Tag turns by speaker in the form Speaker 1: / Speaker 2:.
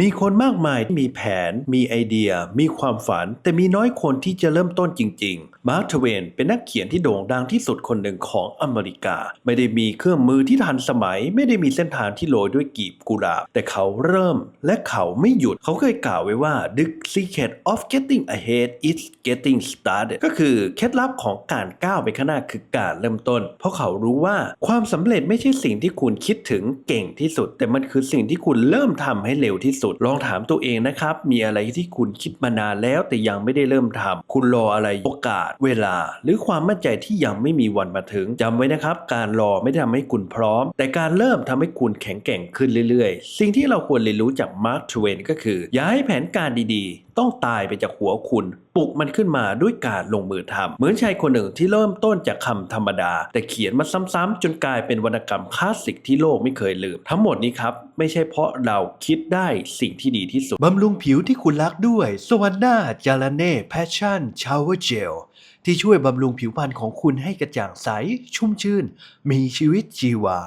Speaker 1: มีคนมากมายที่มีแผน มีไอเดีย มีความฝัน แต่มีน้อยคนที่จะเริ่มต้นจริง ๆ มาร์คทเวนเป็นนักเขียนที่โด่งดังที่สุดคนหนึ่งของอเมริกา ไม่ได้มีเครื่องมือที่ทันสมัย ไม่ได้มีเส้นทางที่โรยด้วยกีบกุหลาบ แต่เขาเริ่มและเขาไม่หยุด เขาเคยกล่าวไว้ว่า the secret of getting ahead is getting started ก็คือเคล็ดลับของการก้าวไปข้างหน้าคือการเริ่มต้น เพราะเขารู้ว่าความสำเร็จไม่ใช่สิ่งที่คุณคิดถึงเก่งที่สุด แต่มันคือสิ่งที่คุณเริ่มทำให้เร็วที่สุดลองถามตัวเองนะครับ มีอะไรที่คุณคิดมานานแล้วแต่ยังไม่ได้เริ่มทำคุณรออะไรโอกาส เวลา หรือความมั่นใจที่ยังไม่มีวันมาถึงจำไว้นะครับ การรอไม่ได้ทำให้คุณพร้อม แต่การเริ่มทำให้คุณแข็งแกร่งขึ้นเรื่อยๆ สิ่งที่เราควรเรียนรู้จากมาร์คทเวนก็คือ อย่าให้แผนการดีๆต้องตายไปจากหัวคุณ ปลุกมันขึ้นมาด้วยการลงมือทำเหมือนชายคนหนึ่งที่เริ่มต้นจากคำธรรมดา แต่เขียนมาซ้ำๆจนกลายเป็นวรรณกรรมคลาสสิกที่โลกไม่เคยลืม ทั้งหมดนี้ครับไม่ใช่เพราะเราคิดได้สิ่งที่ดีที่สุดบำรุงผิวที่คุณรักด้วยสวรรค์หน้าจาราเน่แพชชั่นชาวเวอร์เจลที่ช่วยบำรุงผิวพรรณของคุณให้กระจ่างใส ชุ่มชื่น มีชีวิตชีวา